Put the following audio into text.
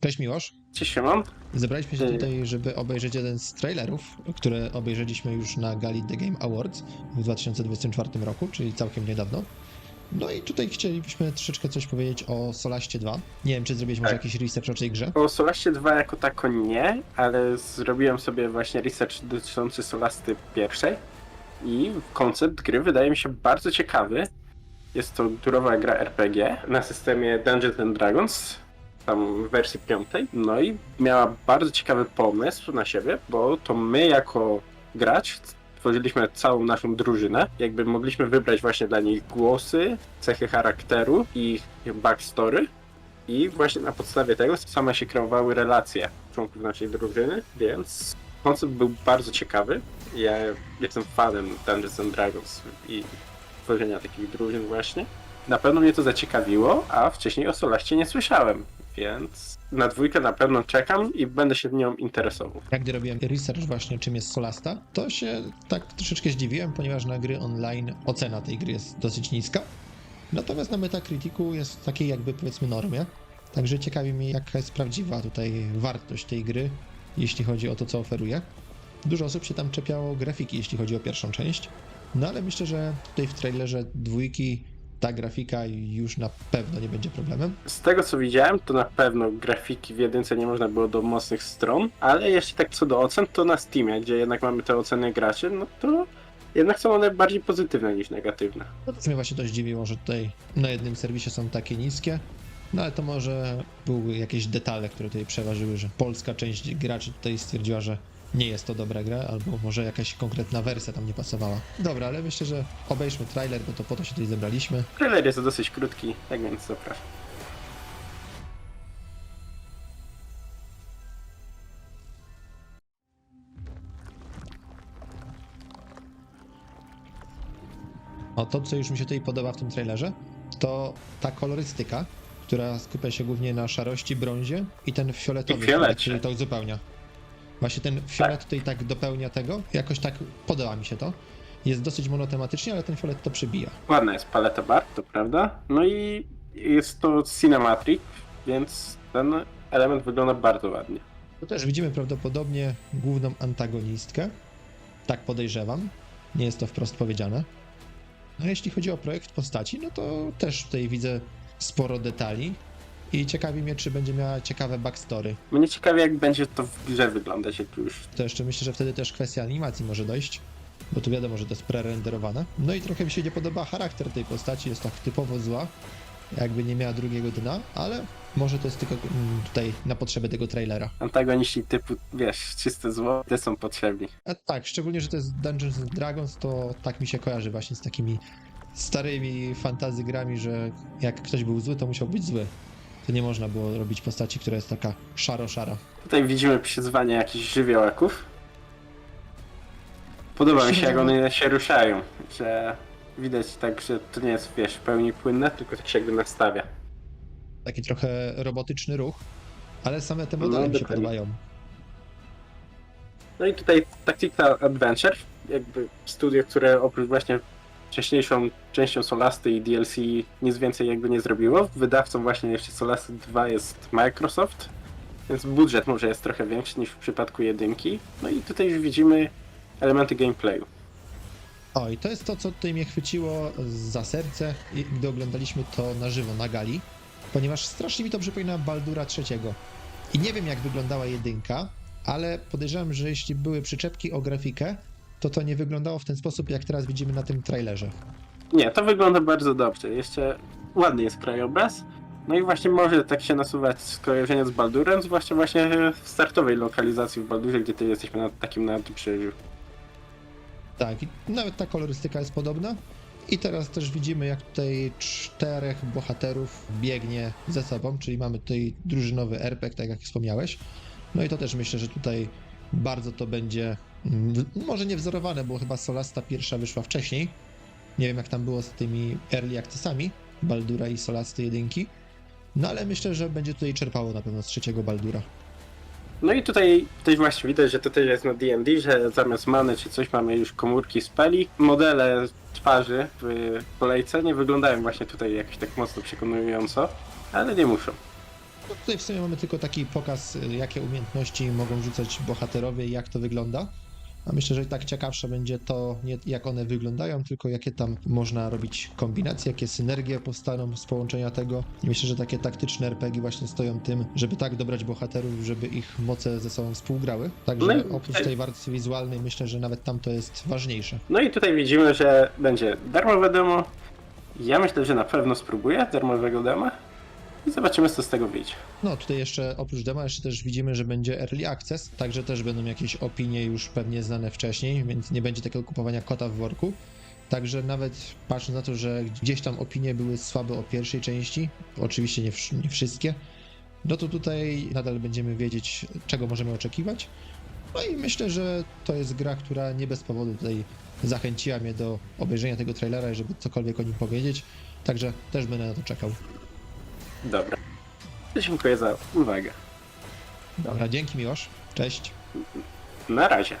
Cześć Miłosz. Cześć, Szymon. Zebraliśmy się tutaj, żeby obejrzeć jeden z trailerów, które obejrzeliśmy już na gali The Game Awards w 2024 roku, czyli całkiem niedawno. No i tutaj chcielibyśmy troszeczkę coś powiedzieć o Solaście 2. Nie wiem, czy zrobiłeś może Tak. jakiś research o tej grze? O Solaście 2 jako tako nie, ale zrobiłem sobie właśnie research dotyczący Solasty pierwszej i koncept gry wydaje mi się bardzo ciekawy. Jest to turowa gra RPG na systemie Dungeons and Dragons, tam w wersji piątej. No i miała bardzo ciekawy pomysł na siebie, bo to my jako gracz tworzyliśmy całą naszą drużynę. Jakby mogliśmy wybrać właśnie dla nich głosy, cechy charakteru i backstory. I właśnie na podstawie tego same się kreowały relacje członków naszej drużyny, więc koncept był bardzo ciekawy. Ja jestem fanem Dungeons and Dragons i tworzenia takich drużyn właśnie. Na pewno mnie to zaciekawiło, a wcześniej o Solaście nie słyszałem, więc na dwójkę na pewno czekam i będę się nią interesował. Jak gdy robiłem research właśnie czym jest Solasta, to się tak troszeczkę zdziwiłem, ponieważ na gry online ocena tej gry jest dosyć niska. Natomiast na Metacriticu jest w takiej jakby powiedzmy normie. Także ciekawi mnie jaka jest prawdziwa tutaj wartość tej gry, jeśli chodzi o to co oferuje. Dużo osób się tam czepiało grafiki, jeśli chodzi o pierwszą część. No ale myślę, że tutaj w trailerze dwójki ta grafika już na pewno nie będzie problemem. Z tego co widziałem, to na pewno grafiki w jedynce nie można było do mocnych stron, ale jeśli tak co do ocen, to na Steamie, gdzie jednak mamy te oceny graczy, no to jednak są one bardziej pozytywne niż negatywne. No to mnie właśnie to zdziwiło, że tutaj na jednym serwisie są takie niskie. No ale to może były jakieś detale, które tutaj przeważyły, że polska część graczy tutaj stwierdziła, że nie jest to dobra gra, albo może jakaś konkretna wersja tam nie pasowała. Dobra, ale myślę, że obejrzmy trailer, bo to po to się tutaj zebraliśmy. Trailer jest dosyć krótki, tak więc zapraszam. O to, co już mi się tutaj podoba w tym trailerze, to ta kolorystyka, która skupia się głównie na szarości, brązie i ten fioletowy, I fiolecie. który to uzupełnia. Właśnie ten fiolet tutaj tak dopełnia tego, jakoś tak podoba mi się to. Jest dosyć monotematycznie, ale ten fiolet to przebija. Ładna jest paleta barw, to prawda. No i jest to cinematic, więc ten element wygląda bardzo ładnie. Tu też widzimy prawdopodobnie główną antagonistkę. Tak podejrzewam. Nie jest to wprost powiedziane. No jeśli chodzi o projekt postaci, no to też tutaj widzę sporo detali. I ciekawi mnie, czy będzie miała ciekawe backstory. Mnie ciekawi, jak będzie to w grze wyglądać, jak już To jeszcze myślę, że wtedy też kwestia animacji może dojść, bo tu wiadomo, że to jest prerenderowane. No i trochę mi się nie podoba charakter tej postaci, jest tak typowo zła, jakby nie miała drugiego dna, ale może to jest tylko mm, tutaj na potrzeby tego trailera. antagoniści typu, wiesz, czyste zło, te są potrzebni. A tak, szczególnie, że to jest Dungeons and Dragons, to tak mi się kojarzy właśnie z takimi starymi fantazy grami, że jak ktoś był zły, to musiał być zły. To nie można było robić postaci, która jest taka szaro-szara. Tutaj widzimy przyzwanie jakichś żywiołaków. Podoba mi się, jak one się ruszają, że widać tak, że to nie jest, wiesz, w pełni płynne, tylko tak się jakby nastawia. Taki trochę robotyczny ruch, ale same te No, modele mi się dokładnie. podobają. No i tutaj Tactical Adventure, jakby studio, które oprócz właśnie wcześniejszą częścią Solasty i DLC nic więcej jakby nie zrobiło. Wydawcą właśnie jeszcze Solasty 2 jest Microsoft, więc budżet może jest trochę większy niż w przypadku jedynki. No i tutaj już widzimy elementy gameplayu. O, i to jest to, co tutaj mnie chwyciło za serce, gdy oglądaliśmy to na żywo na gali, ponieważ strasznie mi to przypomina Baldura III. I nie wiem, jak wyglądała jedynka, ale podejrzewam, że jeśli były przyczepki o grafikę, to to nie wyglądało w ten sposób, jak teraz widzimy na tym trailerze. Nie, to wygląda bardzo dobrze. Jeszcze ładny jest krajobraz. No i właśnie może tak się nasuwać skojarzenie z Baldurem, zwłaszcza właśnie w startowej lokalizacji w Baldurze, gdzie ty jesteśmy na takim nadbrzeżu. Tak, i nawet ta kolorystyka jest podobna. I teraz też widzimy, jak tutaj czterech bohaterów biegnie ze sobą, czyli mamy tutaj drużynowy RPG, tak jak wspomniałeś. No i to też myślę, że tutaj bardzo to będzie, może nie wzorowane, bo chyba Solasta pierwsza wyszła wcześniej. Nie wiem, jak tam było z tymi early accessami Baldura i Solasty jedynki. No ale myślę, że będzie tutaj czerpało na pewno z trzeciego Baldura. No i tutaj też właśnie widać, że to też jest na D&D, że zamiast many czy coś mamy już komórki z peli. Modele twarzy w kolejce nie wyglądają właśnie tutaj jakoś tak mocno przekonująco, ale nie muszą. No tutaj w sumie mamy tylko taki pokaz, y, jakie umiejętności mogą rzucać bohaterowie i jak to wygląda. A myślę, że i tak ciekawsze będzie to, nie jak one wyglądają, tylko jakie tam można robić kombinacje, jakie synergie powstaną z połączenia tego. I myślę, że takie taktyczne RPG właśnie stoją tym, żeby tak dobrać bohaterów, żeby ich moce ze sobą współgrały. Także No oprócz tej warstwy wizualnej myślę, że nawet tam to jest ważniejsze. No i tutaj widzimy, że będzie darmowe demo. Ja myślę, że na pewno spróbuję darmowego dema i zobaczymy, co z tego wyjdzie. No, tutaj jeszcze oprócz dema jeszcze też widzimy, że będzie early access, także też będą jakieś opinie już pewnie znane wcześniej, więc nie będzie takiego kupowania kota w worku. Także nawet patrząc na to, że gdzieś tam opinie były słabe o pierwszej części, oczywiście nie, nie wszystkie, no to tutaj nadal będziemy wiedzieć, czego możemy oczekiwać. No i myślę, że to jest gra, która nie bez powodu tutaj zachęciła mnie do obejrzenia tego trailera, żeby cokolwiek o nim powiedzieć. Także też będę na to czekał. Dobra. Dziękuję za uwagę. Dobra, dzięki Miłosz. Cześć. Na razie.